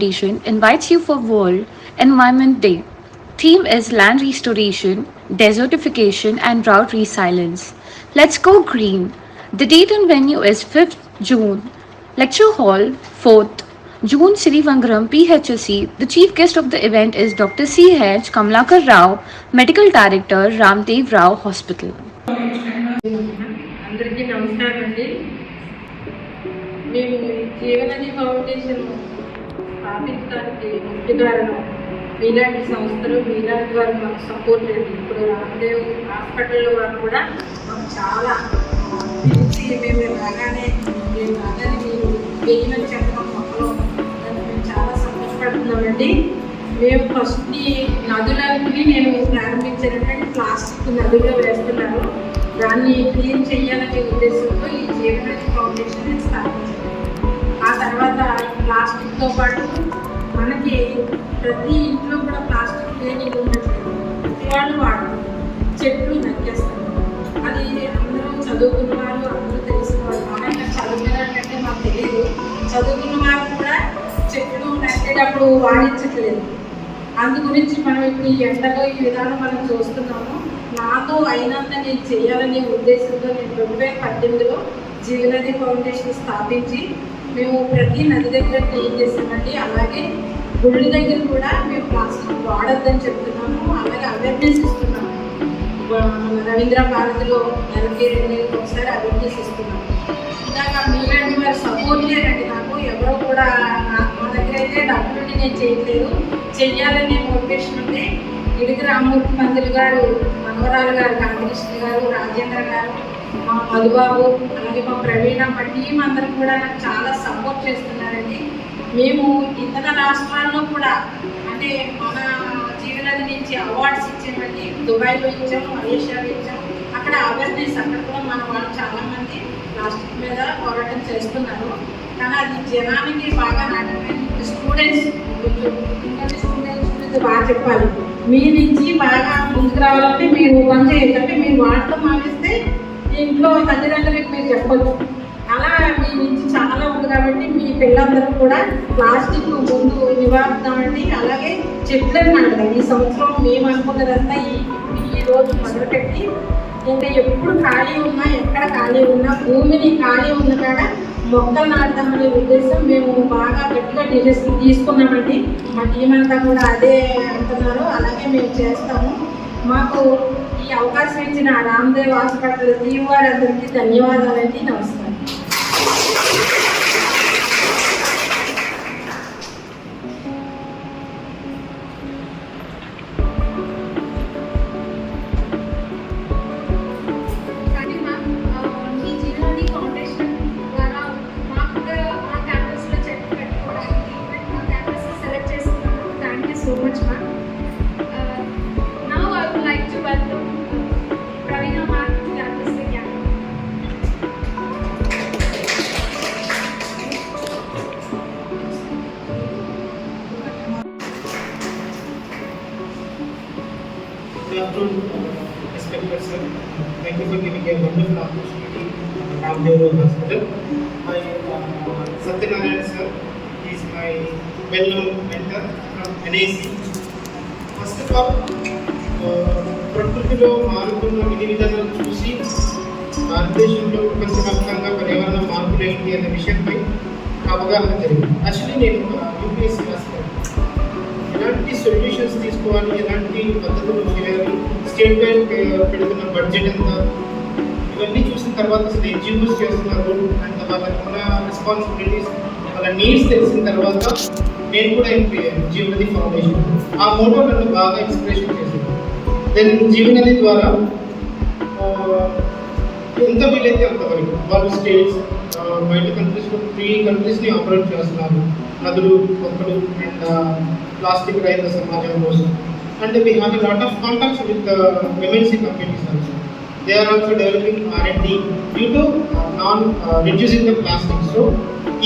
Foundation invites you for World Environment Day. Theme is land restoration, desertification, and drought resilience. Let's go green. The date and venue is 5th June. Lecture Hall, 4th June, Srivangaram, PHSC. The chief guest of the event is Dr. C. H. Kamlakar Rao, Medical Director, Ramdev Rao Hospital. స్థాపించడానికి కారణం మీలాంటి సంస్థలు మీలాంటి వారు మాకు support లేదు. ఇప్పుడు రామదేవ్ హాస్పిటల్లో వారు కూడా మాకు చాలా పిలిచి మేము రాగానే మేము రాగానే మీరు వెయ్యమని చెప్పడం మొక్కలు మేము చాలా సంతోషపడుతున్నామండి. మేము ఫస్ట్ నదులన్నీ నేను ప్రారంభించినటువంటి ప్లాస్టిక్ నదుల్లో వేస్తున్నాను దాన్ని క్లీన్ చేయాలనే ఉద్దేశంతో ఈ జీవనది ఫౌండేషన్ స్థాపించాను ఆ తర్వాత ప్లాస్టిక్తో పాటు మనకి ప్రతి ఇంట్లో కూడా ప్లాస్టిక్ లేని ఉండట్లేదు వాళ్ళు వాడరు. చెట్లు నరికేస్తారు. అది అందరూ చదువుకున్న వాళ్ళు అందరూ తెలుసుకోవాలి. వాళ్ళు మనం చదువుకున్నట్టే మాకు తెలియదు చదువుకున్న వాళ్ళు కూడా చెట్లు నరికేటప్పుడు వాడించట్లేదు. అందు గురించి మనం ఇప్పుడు ఈ ఎండలో ఈ విధానం మనం చూస్తున్నాము. నాతో అయినంత నేను చేయాలనే ఉద్దేశంతో నేను రెండు వేల పద్దెనిమిదిలో జీవనది ఫౌండేషన్ స్థాపించి మేము ప్రతి నది దగ్గర క్లీన్ చేసామండి అలాగే గుళ్ళ దగ్గర కూడా మేము ప్లాస్టిక్ వాడొద్దని చెప్తున్నాము. అలాగే అవేర్నెస్ ఇస్తున్నాము. రవీంద్ర భారతిలో నెలకి రెండు నెలలకు ఒకసారి అవేర్నెస్ ఇస్తున్నాము. ఇందాక మీలాంటి వారు సపోర్ట్ లేరండి నాకు. ఎవరో కూడా మా దగ్గర అయితే డబ్బులుండి నేను చేయట్లేదు. చెయ్యాలనే మోటివేషన్ ఉంది ఇడికి రామూర్తి పంతులు గారు మనవరాలు గారు కాంతికృష్ణ గారు రాజేంద్ర గారు మా మధుబాబు అలాగే మా ప్రవీణ మా టీం అందరూ కూడా నాకు చాలా సపోర్ట్ చేస్తున్నారండి. మేము ఇతర రాష్ట్రాల్లో కూడా అంటే మన జీవనది నుంచి అవార్డ్స్ ఇచ్చామండి దుబాయ్లో ఇచ్చాము మలేషియాలో ఇచ్చాము. అక్కడ అవేర్నెస్ అక్కడ కూడా మన వాళ్ళు చాలామంది ప్లాస్టిక్ మీద పోరాటం చేస్తున్నారు. కానీ అది జనానికి బాగా నాటకమైన స్టూడెంట్స్ స్టూడెంట్స్ గురించి బాగా చెప్పాలి. మీ నుంచి బాగా ముందుకు రావాలంటే మీరు పని చేయాలంటే మీరు వాడటం మానేస్తే ఇంట్లో తల్లిదండ్రులకు మీరు చెప్పొచ్చు. కాబట్టి మీ పిల్లలకు కూడా ప్లాస్టిక్ ముందు నివారిద్దామండి. అలాగే చెట్లను నాటడం ఈ సంవత్సరం మేము అనుకున్నదంతా ఈ ఈ రోజు మొదలుపెట్టి ఇంకా ఎప్పుడు ఖాళీ ఉన్నా ఎక్కడ ఖాళీ ఉన్నా భూమిని ఖాళీ ఉన్న కాడ మొక్కలు నాటుదామనే ఉద్దేశం మేము బాగా గట్టిగా డిసిషన్ తీసుకున్నామండి. మా టీం అంతా కూడా అదే అంటున్నారు. అలాగే మేము చేస్తాము. మాకు ఈ అవకాశం ఇచ్చిన రామ్దేవ్ హాస్పిటల్ టీం వారందరికీ ధన్యవాదాలండి. నమస్కారం. థ్యాంక్ యూ సో అనేసి ఫస్ట్ ఆఫ్ ఆల్ ప్రకృతిలో మారుతున్న విధి విధానాలు చూసి భారతదేశంలో ప్రపంచవ్యాప్తంగా పర్యావరణ మార్పులు ఏంటి అనే విషయంపై అవగాహన జరిగింది. యాక్చువల్లీ నేను యూపీఎస్సీ రాస్తాను ఎలాంటి సొల్యూషన్స్ తీసుకోవాలి? ఎలాంటి పద్ధతులు చేయాలి? స్టేట్ బ్యాంక్ పెడుతున్న బడ్జెట్ ఎంత? ఇవన్నీ చూసిన తర్వాత అసలు ఎన్జిఓస్ చేస్తున్నారు. అండ్ వాళ్ళకి ఉన్న రెస్పాన్సిబిలిటీస్ వాళ్ళ నీడ్స్ తెలిసిన తర్వాత నేను కూడా ఎంపీఎన్ జీవనది ఫౌండేషన్ ఆ మోటో నన్ను బాగా ఇన్స్పిరేషన్ చేసింది. దెన్ జీవనది ద్వారా ఎంత వీలైతే అంతవరకు వాళ్ళు స్టేట్స్ బయట కంట్రీస్లో త్రీ కంట్రీస్ని ఆపరేట్ చేస్తున్నారు. నదులు మొక్కలు అండ్ ప్లాస్టిక్ రహిత సమాజం కోసం. And we have lot of contacts with MNC companies also they are also developing R and D due to non reducing the plastic so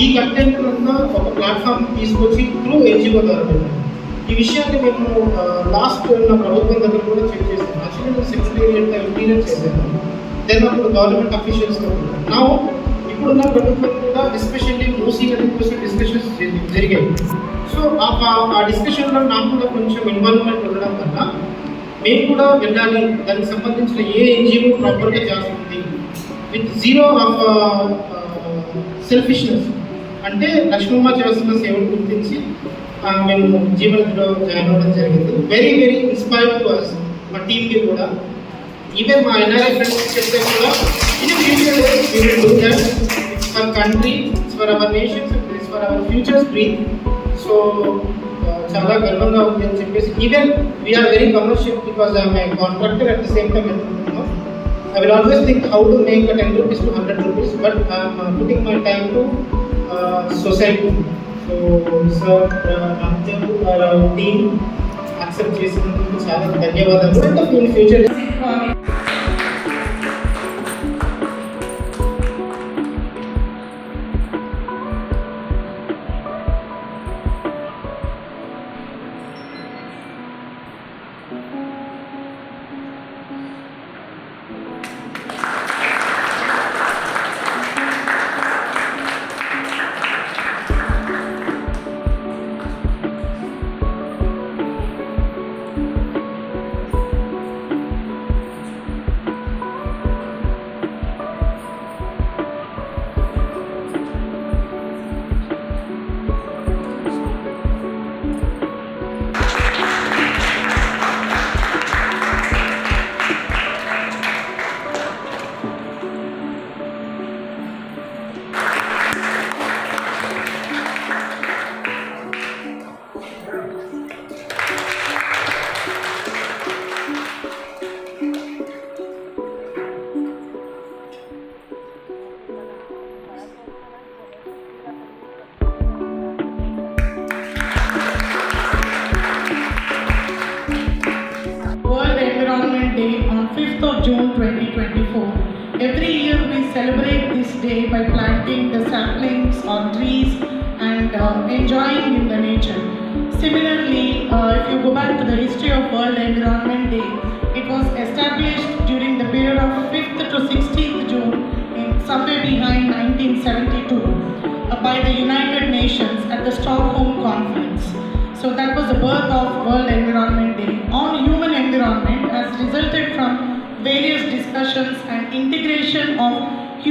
ఈ కంటెంట్ అంతా ఒక ప్లాట్ఫామ్ తీసుకొచ్చి త్రూ ఎన్జిఓ ద్వారా ఈ విషయాన్ని మేము లాస్ట్ ఉన్న ప్రభుత్వం దగ్గర కూడా చెక్ చేసాం. యాక్చువల్లీ నేను సెక్రటేరియట్ ఇంటీరియర్ చేశాను దెన్ అప్పుడు గవర్నమెంట్ అఫీషియల్స్తో నా ఇప్పుడున్న ప్రభుత్వం కూడా ఎస్పెషల్లీ మూసీ నది డిస్కషన్స్ జరిగాయి. సో ఆ ఆ డిస్కషన్లో నాకు కూడా కొంచెం ఇన్వాల్వ్మెంట్ ఉండడం వల్ల మేము కూడా వెళ్ళాలి. దానికి సంబంధించిన ఏ ఎన్జిఓ ప్రాపర్గా చేస్తుంది? విత్ జీరో ఆఫ్ సెల్ఫిష్నెస్ అంటే లక్ష్మమ్మ చేస్తున్న సేవలు గుర్తించి మేము జీవనలో జాయిన్ అవ్వడం జరిగింది. Very very inspire to us మా టీంకి కూడా. ఈవెన్ మా ఎన్ఆర్ఐ ఫ్రెండ్స్ చెప్తే కూడా in future we will do for it's for country it's so చాలా గర్వంగా ఉంది అని చెప్పేసి. Even we are very commercial because I'm I contractor at the same time I I will always think how to make a 10 rupees to 100 rupees, but I'm uh, putting my time to society so sir అందరూ వాళ్ళ team accept చేసినందుకు చాలా ధన్యవాదాలు అంటే future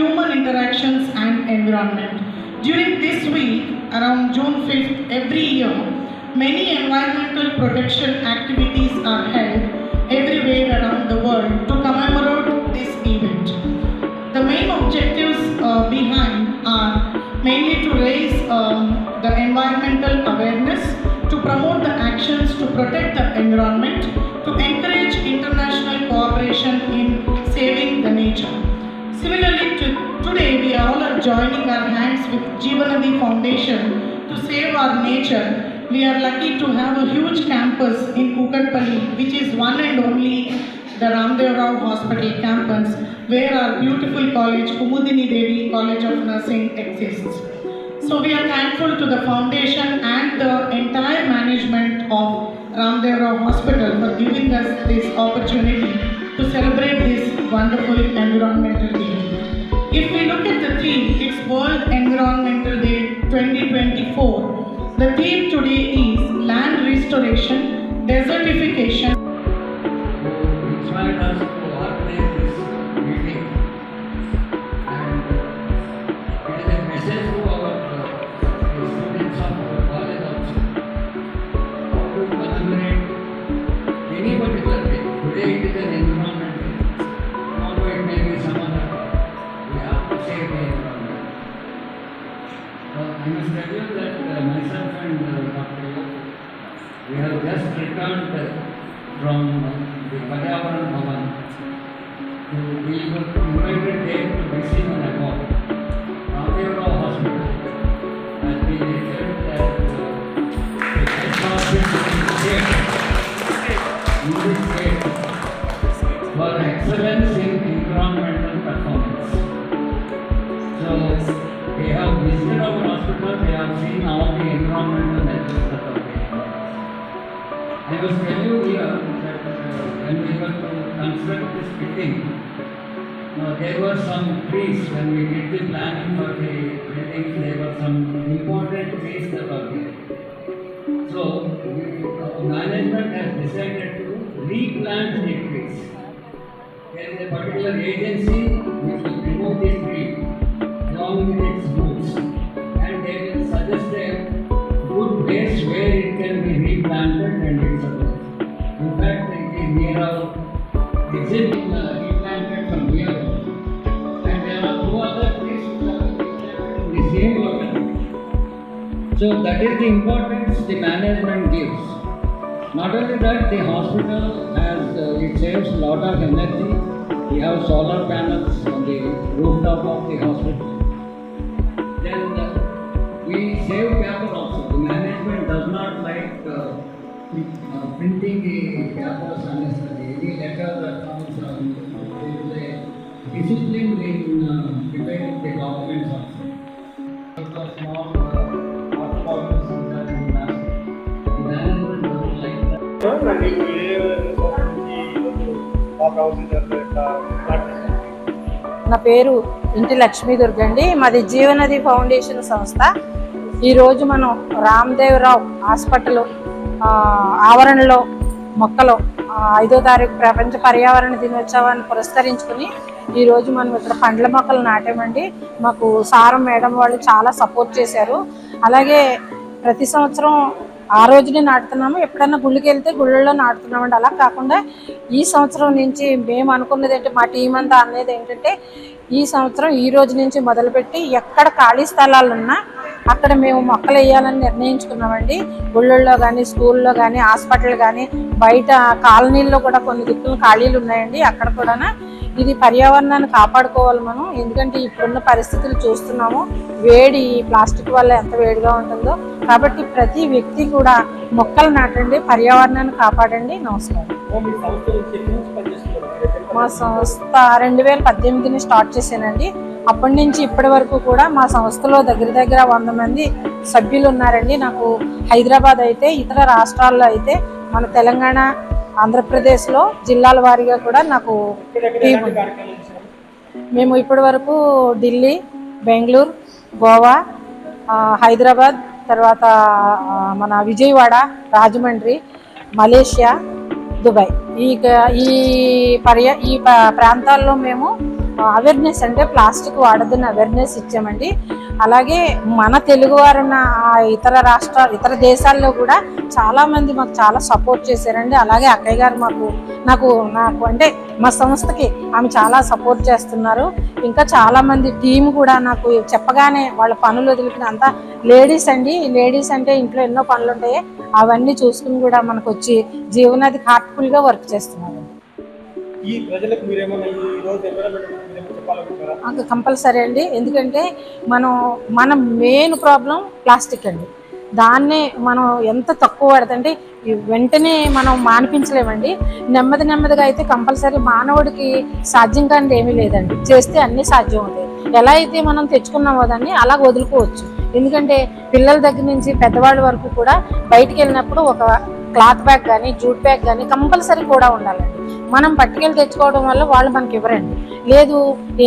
human interactions and environment. During this week, around June 5th, every year, many environmental protection activities are held everywhere around the world to commemorate this event. The main objectives uh, behind are mainly to raise um, the environmental awareness, to promote the actions to protect the environment, today we all are joining our hands with Jeevanadi Foundation to save our nature. We are lucky to have a huge campus in Kukatpalli, which is one and only the Ramdev Rao Hospital campus, where our beautiful college, Kumudini Devi College of Nursing, exists. So we are thankful to the foundation and the entire management of Ramdev Rao Hospital for giving us this opportunity to celebrate this wonderful environmental day. If we look at the theme, it's World Environmental Day 2024. The theme today is land restoration, desertification, uh, from uh, the Paryavaran Bhavan to we were invited there to receive an award. Ramdev Rao Hospital has been uh, the in the state, for excellence in environmental performance. So they have visited our hospital, they have seen all the environmental I must tell you here that uh, when we were to construct this building, Now, there were some trees when we did the planning for the buildings, there were some important trees that were there. So, we, uh, management has decided to replant the trees. There is a particular agency which will remove the tree along with its roots and they will suggest a good place where it can be replanted uh, locality. So that is the importance the management gives. Not only that, the hospital has, uh, it saves a lot of energy. We have solar panels on the rooftop of the hospital. Then uh, we save paper also. The management does not like uh, uh, printing the papers unnecessarily. Any letter that comes నా పేరు ఇంటి లక్ష్మీ దుర్గండి. మాది జీవనది foundation సంస్థ. ఈరోజు మనం రామ్దేవరావు hospital ఆవరణలో మొక్కలు ఐదో తారీఖు ప్రపంచ పర్యావరణ దినోత్సవాన్ని పురస్కరించుకుని ఈరోజు మనం ఇక్కడ పండ్ల మొక్కలు నాటామండి. మాకు సారం మేడం వాళ్ళు చాలా సపోర్ట్ చేశారు. అలాగే ప్రతి సంవత్సరం ఆ రోజునే నాటుతున్నాము. ఎప్పుడన్నా గుళ్ళకి వెళ్తే గుళ్ళల్లో నాటుతున్నామండి. అలా కాకుండా ఈ సంవత్సరం నుంచి మేము అనుకున్నది ఏంటి మా టీం అంతా అనేది ఏంటంటే ఈ సంవత్సరం ఈ రోజు నుంచి మొదలుపెట్టి ఎక్కడ ఖాళీ స్థలాలు ఉన్నా అక్కడ మేము మొక్కలు వేయాలని నిర్ణయించుకున్నామండి. గుళ్ళల్లో కానీ స్కూల్లో కానీ హాస్పిటల్ కానీ బయట కాలనీల్లో కూడా కొన్ని దిక్కులు ఖాళీలు ఉన్నాయండి. అక్కడ కూడా ఇది పర్యావరణాన్ని కాపాడుకోవాలి మనం. ఎందుకంటే ఇప్పుడున్న పరిస్థితులు చూస్తున్నాము. వేడి ప్లాస్టిక్ వల్ల ఎంత వేడిగా ఉంటుందో. కాబట్టి ప్రతి వ్యక్తి కూడా మొక్కలు నాటండి పర్యావరణాన్ని కాపాడండి. నమస్కారం. మా సంస్థ రెండు వేల పద్దెనిమిదిని స్టార్ట్ చేశానండి. అప్పటి నుంచి ఇప్పటి వరకు కూడా మా సంస్థలో దగ్గర దగ్గర వంద మంది సభ్యులు ఉన్నారండి. నాకు హైదరాబాద్ అయితే ఇతర రాష్ట్రాల్లో అయితే మన తెలంగాణ ఆంధ్రప్రదేశ్లో జిల్లాల వారీగా కూడా నాకు టీం మేము ఇప్పటి వరకు ఢిల్లీ బెంగళూరు గోవా హైదరాబాద్ తర్వాత మన విజయవాడ రాజమండ్రి మలేషియా దుబాయ్. ఈ ఈ పర్య ఈ ప్రాంతాల్లో మేము అవేర్నెస్ అంటే ప్లాస్టిక్ వాడద్దని అవేర్నెస్ ఇచ్చామండి. అలాగే మన తెలుగువారున్న ఆ ఇతర రాష్ట్ర ఇతర దేశాల్లో కూడా చాలామంది మాకు చాలా సపోర్ట్ చేశారండి. అలాగే అక్కయ్య గారు మాకు నాకు నాకు అంటే మా సంస్థకి ఆమె చాలా సపోర్ట్ చేస్తున్నారు. ఇంకా చాలామంది టీం కూడా నాకు చెప్పగానే వాళ్ళ పనులు వదిలిపిన అంతా లేడీస్ అండి. లేడీస్ అంటే ఇంట్లో ఎన్నో పనులు ఉంటాయి. అవన్నీ చూసుకుని కూడా మనకు వచ్చి జీవనాది హార్ట్ఫుల్గా వర్క్ చేస్తున్నారు. ఈ ప్రజలకు మీరేమో ఈ రోజు కంపల్సరీ అండి. ఎందుకంటే మనం మన మెయిన్ ప్రాబ్లం ప్లాస్టిక్ అండి. దాన్నే మనం ఎంత తక్కువ వాడదంటే వెంటనే మనం మానిపించలేమండి. నెమ్మది నెమ్మదిగా అయితే కంపల్సరీ మానవుడికి సాధ్యం కానీ ఏమీ లేదండి. చేస్తే అన్నీ సాధ్యం అవుతాయి ఎలా అయితే మనం తెచ్చుకున్నామో దాన్ని అలా వదులుకోవచ్చు. ఎందుకంటే పిల్లల దగ్గర నుంచి పెద్దవాళ్ళ వరకు కూడా బయటికి వెళ్ళినప్పుడు ఒక క్లాత్ బ్యాగ్ కానీ జూట్ బ్యాగ్ కానీ కంపల్సరీ కూడా ఉండాలండి. మనం పట్టుకెళ్ళి తెచ్చుకోవడం వల్ల వాళ్ళు మనకి ఇవ్వరండి. లేదు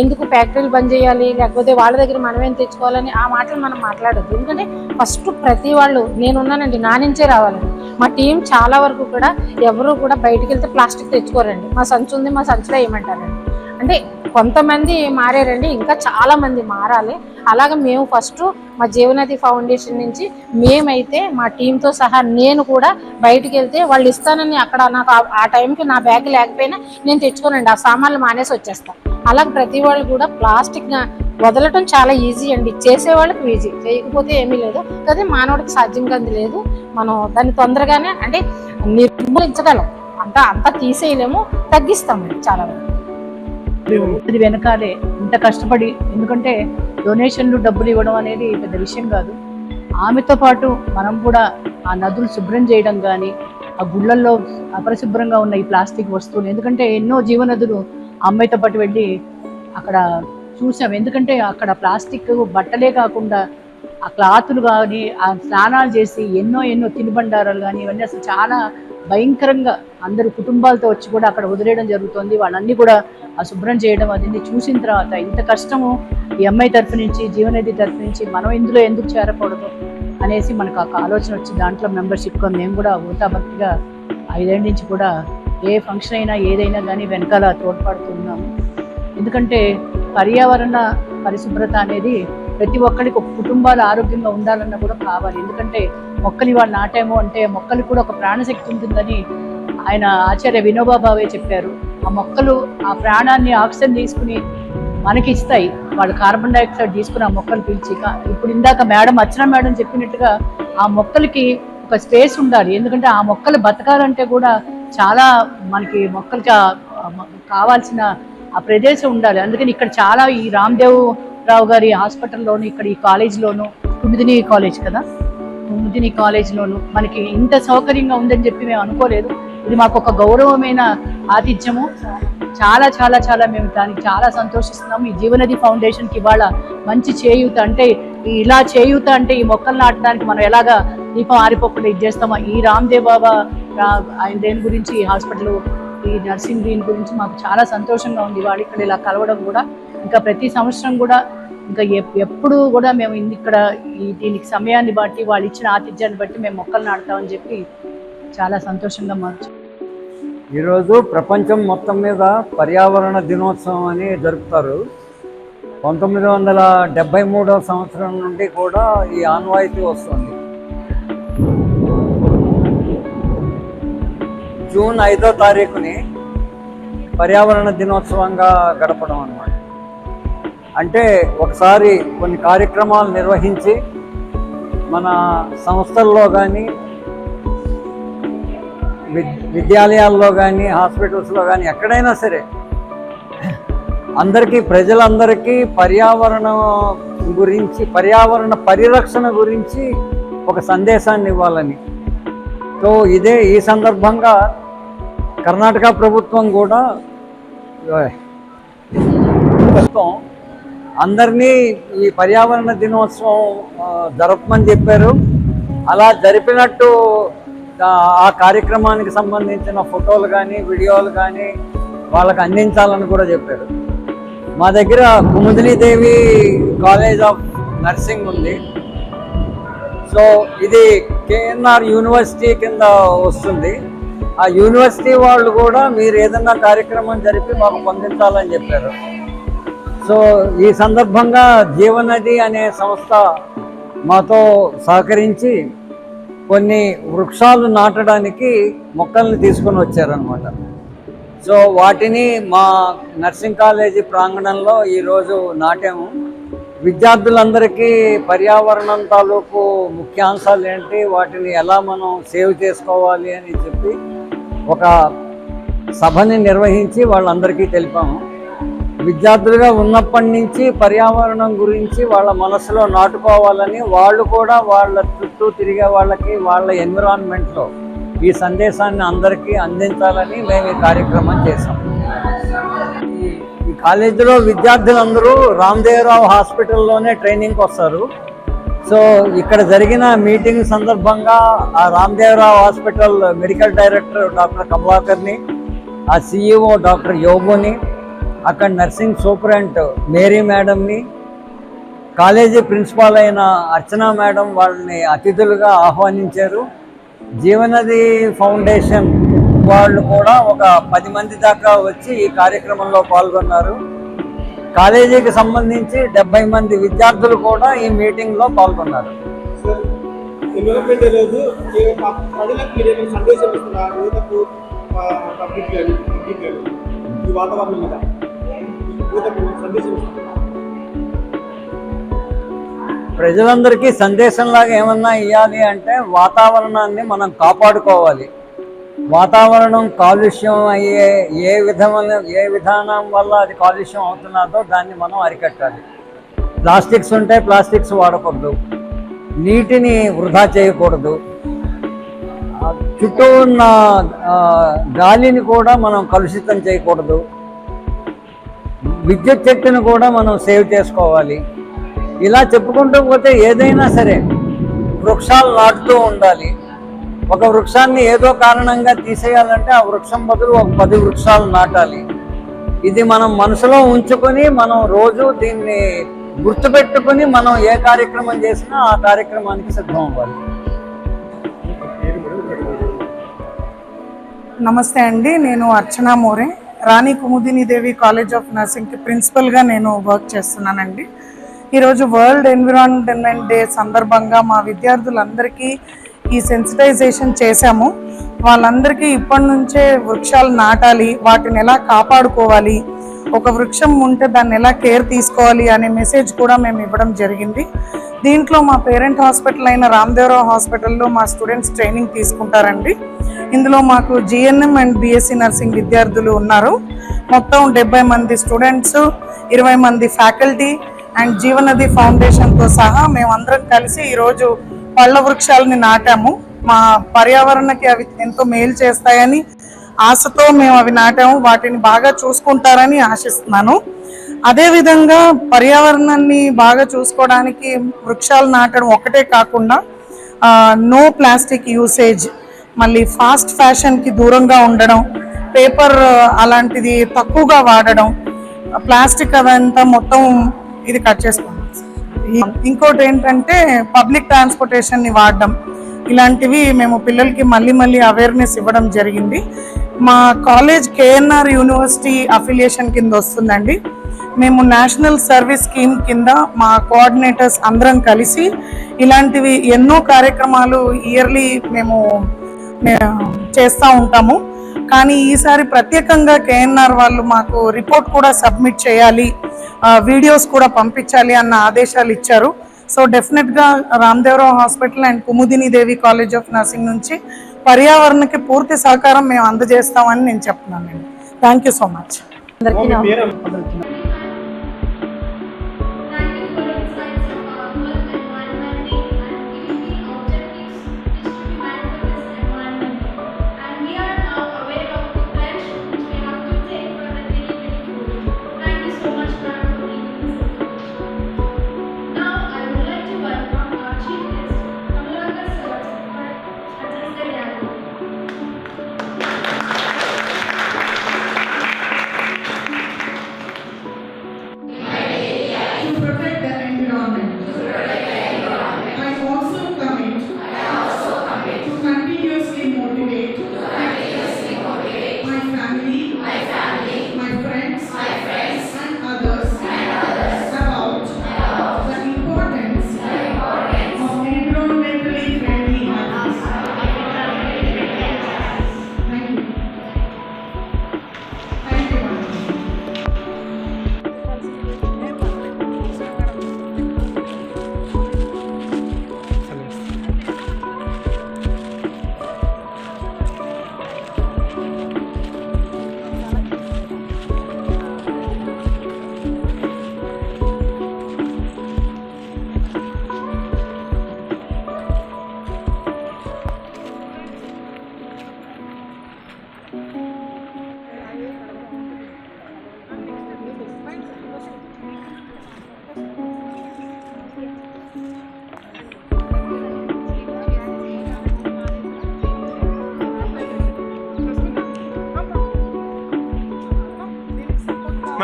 ఎందుకు ఫ్యాక్టరీలు బంద్ చేయాలి? లేకపోతే వాళ్ళ దగ్గర మనమేం తెచ్చుకోవాలని ఆ మాటలు మనం మాట్లాడద్దు. ఎందుకంటే ఫస్ట్ ప్రతి వాళ్ళు నేనున్నానండి నా నుంచే రావాలండి. మా టీం చాలా వరకు కూడా ఎవరు కూడా బయటకు వెళ్తే ప్లాస్టిక్ తెచ్చుకోరండి. మా సంచు ఉంది మా సంచులో ఏమంటారండి? అంటే కొంతమంది మారారండి ఇంకా చాలామంది మారాలి. అలాగే మేము ఫస్ట్ మా జీవనది ఫౌండేషన్ నుంచి మేమైతే మా టీంతో సహా నేను కూడా బయటికి వెళ్తే వాళ్ళు ఇస్తానని అక్కడ నాకు ఆ- టైంకి నా బ్యాగ్ లేకపోయినా నేను తెచ్చుకోనండి ఆ సామాన్లు మానేసి వచ్చేస్తాను అలాగే ప్రతి వాళ్ళు కూడా ప్లాస్టిక్ వదలటం చాలా ఈజీ అండి. చేసే వాళ్ళకి ఈజీ చేయకపోతే ఏమీ లేదు. కానీ మానవుడికి సాధ్యం కాదు లేదు. మనం దాన్ని తొందరగానే అంటే నిర్మూలించగలం. అంతా అంతా తీసేయలేము తగ్గిస్తామండి చాలా వరకు. అది వెనకాలే ఇంత కష్టపడి ఎందుకంటే డొనేషన్లు డబ్బులు ఇవ్వడం అనేది పెద్ద విషయం కాదు. ఆమెతో పాటు మనం కూడా ఆ నదులు శుభ్రం చేయడం కానీ ఆ గుళ్ళల్లో అపరిశుభ్రంగా ఉన్న ఈ ప్లాస్టిక్ వస్తువులు ఎందుకంటే ఎన్నో జీవనదులు అమ్మాయితో పాటు వెళ్ళి అక్కడ చూసాం. ఎందుకంటే అక్కడ ప్లాస్టిక్ బట్టలే కాకుండా ఆ క్లాతులు కానీ ఆ స్నానాలు చేసి ఎన్నో ఎన్నో తినుబండారాలు కానీ ఇవన్నీ అసలు చాలా భయంకరంగా అందరు కుటుంబాలతో వచ్చి కూడా అక్కడ వదిలేయడం జరుగుతుంది. వాళ్ళన్నీ కూడా ఆ శుభ్రం చేయడం అది చూసిన తర్వాత ఇంత కష్టము ఈ అమ్మాయి తరఫు నుంచి జీవనది తరఫు నుంచి మనం ఇందులో ఎందుకు చేరకూడదు అనేసి మనకు ఒక ఆలోచన వచ్చి దాంట్లో మెంబర్షిప్ మేము కూడా ఊతాభక్తిగా ఐదేళ్ళ నుంచి కూడా ఏ ఫంక్షన్ అయినా ఏదైనా కానీ వెనకాల తోడ్పడుతున్నాము ఎందుకంటే పర్యావరణ పరిశుభ్రత అనేది ప్రతి ఒక్కరికి ఒక కుటుంబాలు ఆరోగ్యంగా ఉండాలన్నా కూడా కావాలి. ఎందుకంటే మొక్కలు ఇవాళ నాటాము అంటే మొక్కలు కూడా ఒక ప్రాణశక్తి ఉంటుందని ఆయన ఆచార్య వినోబా భావే చెప్పారు ఆ మొక్కలు ఆ ప్రాణాన్ని ఆక్సిజన్ తీసుకుని మనకి ఇస్తాయి వాళ్ళు కార్బన్ డైఆక్సైడ్ తీసుకుని ఆ మొక్కలు పీల్చి ఇప్పుడు ఇందాక మేడం అర్చన మేడం చెప్పినట్టుగా ఆ మొక్కలకి ఒక స్పేస్ ఉండాలి. ఎందుకంటే ఆ మొక్కలు బతకాలంటే కూడా చాలా మనకి మొక్కలకి కావాల్సిన ఆ ప్రదేశం ఉండాలి. అందుకని ఇక్కడ చాలా ఈ రామ్దేవ్ రావు గారి హాస్పిటల్లోను ఇక్కడ ఈ కాలేజ్లోను కుమిదిని కాలేజ్ కదా? కుమిదిని కాలేజ్లోను మనకి ఇంత సౌకర్యంగా ఉందని చెప్పి మేము అనుకోలేదు. ఇది మాకు ఒక గౌరవమైన ఆతిథ్యము. చాలా చాలా చాలా మేము దానికి చాలా సంతోషిస్తున్నాము. ఈ జీవనది ఫౌండేషన్కి ఇవాళ మంచి చేయూత అంటే ఇలా చేయూత అంటే ఈ మొక్కలు నాటడానికి మనం ఎలాగా దీపం ఆరిపోకుండా ఇది చేస్తామో ఈ రామ్దేవ్ బాబా ఆయన దేని గురించి ఈ హాస్పిటల్ ఈ నర్సింగ్ దీని గురించి మాకు చాలా సంతోషంగా ఉంది. వాళ్ళు ఇక్కడ ఇలా కలవడం కూడా ఇంకా ప్రతి సంవత్సరం కూడా ఇంకా ఎప్పుడు కూడా మేము ఇన్ని ఇక్కడ ఈ దీనికి సమయాన్ని బట్టి వాళ్ళు ఇచ్చిన ఆతిథ్యాన్ని బట్టి మేము మొక్కలు నాటుతామని చెప్పి చాలా సంతోషంగా మార్చు ఈరోజు ప్రపంచం మొత్తం మీద పర్యావరణ దినోత్సవం అని జరుపుతారు. పంతొమ్మిది వందల డెబ్బై మూడవ సంవత్సరం నుండి కూడా ఈ ఆన్వాయితీ వస్తుంది. జూన్ ఐదో తారీఖుని పర్యావరణ దినోత్సవంగా గడపడం అన్నమాట. అంటే ఒకసారి కొన్ని కార్యక్రమాలు నిర్వహించి మన సంస్థల్లో కానీ విద్యాలయాల్లో కానీ హాస్పిటల్స్లో కానీ ఎక్కడైనా సరే అందరికీ ప్రజలందరికీ పర్యావరణం గురించి పర్యావరణ పరిరక్షణ గురించి ఒక సందేశాన్ని ఇవ్వాలని. సో ఇదే ఈ సందర్భంగా కర్ణాటక ప్రభుత్వం కూడా ప్రస్తుతం అందరినీ ఈ పర్యావరణ దినోత్సవం జరపమని చెప్పారు. అలా జరిపినట్టు ఆ కార్యక్రమానికి సంబంధించిన ఫోటోలు కానీ వీడియోలు కానీ వాళ్ళకి అందించాలని కూడా చెప్పారు. మా దగ్గర కుముదినీదేవి కాలేజ్ ఆఫ్ నర్సింగ్ ఉంది. సో ఇది కేఎన్ఆర్ యూనివర్సిటీ కింద వస్తుంది. ఆ యూనివర్సిటీ వాళ్ళు కూడా మీరు ఏదన్నా కార్యక్రమం జరిపి మాకు పొందించాలని చెప్పారు. సో ఈ సందర్భంగా జీవనది అనే సంస్థ మాతో సహకరించి కొన్ని వృక్షాలు నాటడానికి మొక్కల్ని తీసుకొని వచ్చారనమాట సో వాటిని మా నర్సింగ్ కాలేజీ ప్రాంగణంలో ఈరోజు నాటాము. విద్యార్థులందరికీ పర్యావరణం తాలూకు ముఖ్యాంశాలు ఏంటి వాటిని ఎలా మనం సేవ్ చేసుకోవాలి అని చెప్పి ఒక సభని నిర్వహించి వాళ్ళందరికీ తెలిపాము. విద్యార్థులుగా ఉన్నప్పటి నుంచి పర్యావరణం గురించి వాళ్ళ మనసులో నాటుకోవాలని వాళ్ళు కూడా వాళ్ళ చుట్టూ తిరిగే వాళ్ళకి వాళ్ళ ఎన్విరాన్మెంట్లో ఈ సందేశాన్ని అందరికీ అందించాలని మేము ఈ కార్యక్రమం చేశాం. ఈ- ఈ కాలేజీలో విద్యార్థులందరూ రామదేవరావు హాస్పిటల్లోనే ట్రైనింగ్కి వస్తారు. సో ఇక్కడ జరిగిన మీటింగ్ సందర్భంగా ఆ Ramadevarao hospital medical director doctor కమలాకర్ని ఆ సిఇఓ డాక్టర్ యోగుని అక్కడ నర్సింగ్ సూపరెంట్ మేరీ మేడంని కాలేజీ ప్రిన్సిపాల్ అయిన అర్చనా మేడం వాళ్ళని అతిథులుగా ఆహ్వానించారు. జీవనది ఫౌండేషన్ వాళ్ళు కూడా ఒక పది మంది దాకా వచ్చి ఈ కార్యక్రమంలో పాల్గొన్నారు. కాలేజీకి సంబంధించి డెబ్బై మంది విద్యార్థులు కూడా ఈ మీటింగ్లో పాల్గొన్నారు. వాతావరణం మీద. ప్రజలందరికీ సందేశంలాగా ఏమన్నా ఇవ్వాలి అంటే వాతావరణాన్ని మనం కాపాడుకోవాలి. వాతావరణం కాలుష్యం అయ్యే ఏ విధమైన ఏ విధానం వల్ల అది కాలుష్యం అవుతున్నదో దాన్ని మనం అరికట్టాలి. ప్లాస్టిక్స్ ఉంటే ప్లాస్టిక్స్ వాడకూడదు. నీటిని వృధా చేయకూడదు. చుట్టూ ఉన్న గాలిని కూడా మనం కలుషితం చేయకూడదు. విద్యుత్ శక్తిని కూడా మనం సేవ్ చేసుకోవాలి. ఇలా చెప్పుకుంటూ పోతే ఏదైనా సరే వృక్షాలు నాటుతూ ఉండాలి. ఒక వృక్షాన్ని ఏదో కారణంగా తీసేయాలంటే ఆ వృక్షం బదులు ఒక పది వృక్షాలు నాటాలి. ఇది మనం మనసులో ఉంచుకొని మనం రోజు దీన్ని గుర్తుపెట్టుకొని మనం ఏ కార్యక్రమం చేసినా ఆ కార్యక్రమానికి సిద్ధం అవ్వాలి. నమస్తే అండి నేను అర్చనా మోరే. రాణి కుముదిని దేవి కాలేజ్ ఆఫ్ నర్సింగ్కి ప్రిన్సిపల్గా నేను వర్క్ చేస్తున్నానండి. ఈరోజు వరల్డ్ ఎన్విరాన్మెంట్ డే సందర్భంగా మా విద్యార్థులందరికీ ఈ సెన్సిటైజేషన్ చేశాము. వాళ్ళందరికీ ఇప్పటి నుంచే వృక్షాలు నాటాలి వాటిని ఎలా కాపాడుకోవాలి ఒక వృక్షం ఉంటే దాన్ని ఎలా కేర్ తీసుకోవాలి అనే మెసేజ్ కూడా మేము ఇవ్వడం జరిగింది. దీంట్లో మా పేరెంట్ హాస్పిటల్ అయిన రామ్దేవరావు హాస్పిటల్లో మా స్టూడెంట్స్ ట్రైనింగ్ తీసుకుంటారండి. ఇందులో మాకు జిఎన్ఎం అండ్ బిఎస్సి నర్సింగ్ విద్యార్థులు ఉన్నారు. మొత్తం డెబ్బై మంది స్టూడెంట్స్ ఇరవై మంది ఫ్యాకల్టీ అండ్ జీవనది ఫౌండేషన్తో సహా మేమందరం కలిసి ఈరోజు పళ్ళ వృక్షాలని నాటాము. మా పర్యావరణకి అవి ఎంతో మేలు చేస్తాయని ఆశతో మేము అవి నాటాము. వాటిని బాగా చూసుకుంటారని ఆశిస్తున్నాను. అదేవిధంగా పర్యావరణాన్ని బాగా చూసుకోవడానికి వృక్షాలు నాటడం ఒకటే కాకుండా నో ప్లాస్టిక్ యూసేజ్ మళ్ళీ ఫాస్ట్ ఫ్యాషన్కి దూరంగా ఉండడం పేపర్ అలాంటిది తక్కువగా వాడడం ప్లాస్టిక్ అదంతా మొత్తం ఇది కట్ చేసుకోండి ఇంకోటి ఏంటంటే పబ్లిక్ ట్రాన్స్పోర్టేషన్ని వాడడం. ఇలాంటివి మేము పిల్లలకి మళ్ళీ మళ్ళీ అవేర్నెస్ ఇవ్వడం జరిగింది. మా కాలేజ్ కేఎన్ఆర్ యూనివర్సిటీ అఫిలియేషన్ కింద వస్తుందండి. మేము నేషనల్ సర్వీస్ స్కీమ్ కింద మా కోఆర్డినేటర్స్ అందరం కలిసి ఇలాంటివి ఎన్నో కార్యక్రమాలు ఇయర్లీ మేము చేస్తూ ఉంటాము. కానీ ఈసారి ప్రత్యేకంగా కేఎన్ఆర్ వాళ్ళు మాకు రిపోర్ట్ కూడా సబ్మిట్ చేయాలి వీడియోస్ కూడా పంపించాలి అన్న ఆదేశాలు ఇచ్చారు. సో డెఫినెట్గా Ramdevrao hospital and Kumudini Devi college of nursing నుంచి పర్యావరణకి పూర్తి సహకారం మేము అందజేస్తామని నేను చెప్తున్నాను. Thank you so much. అందరికీ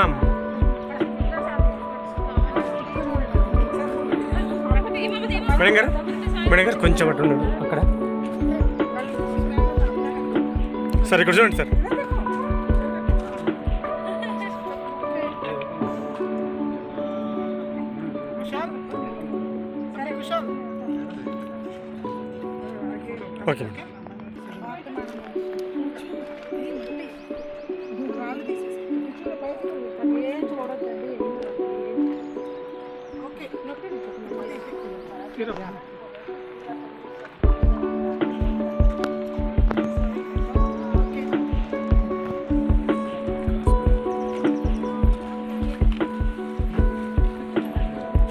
మ్యామ్ మేడం గారు మేడం గారు కొంచెం అటు అక్కడ సార్ ఇక్కడ చూడండి sir okay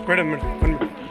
madam madam madam one minute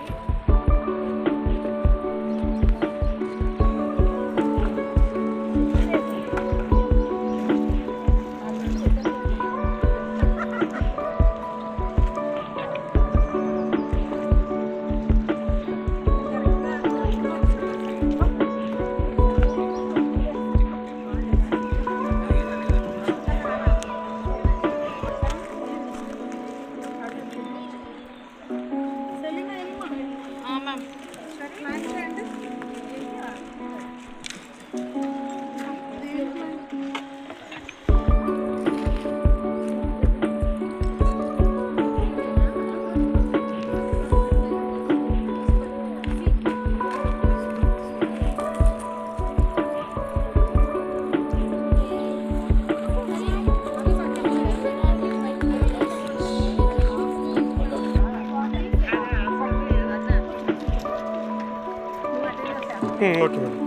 um, okay madam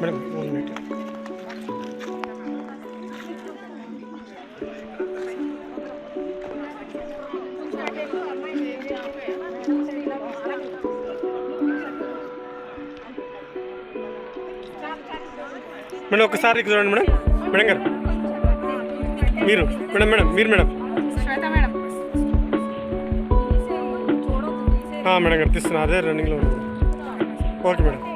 madam one minute madam ఒకసారి ఇక్కడ చూడండి మేడం మేడం గారు. మీరు మేడం మేడం మీరు మేడం మేడం గారు అదే రన్నింగ్లో ఉంది. Okay madam.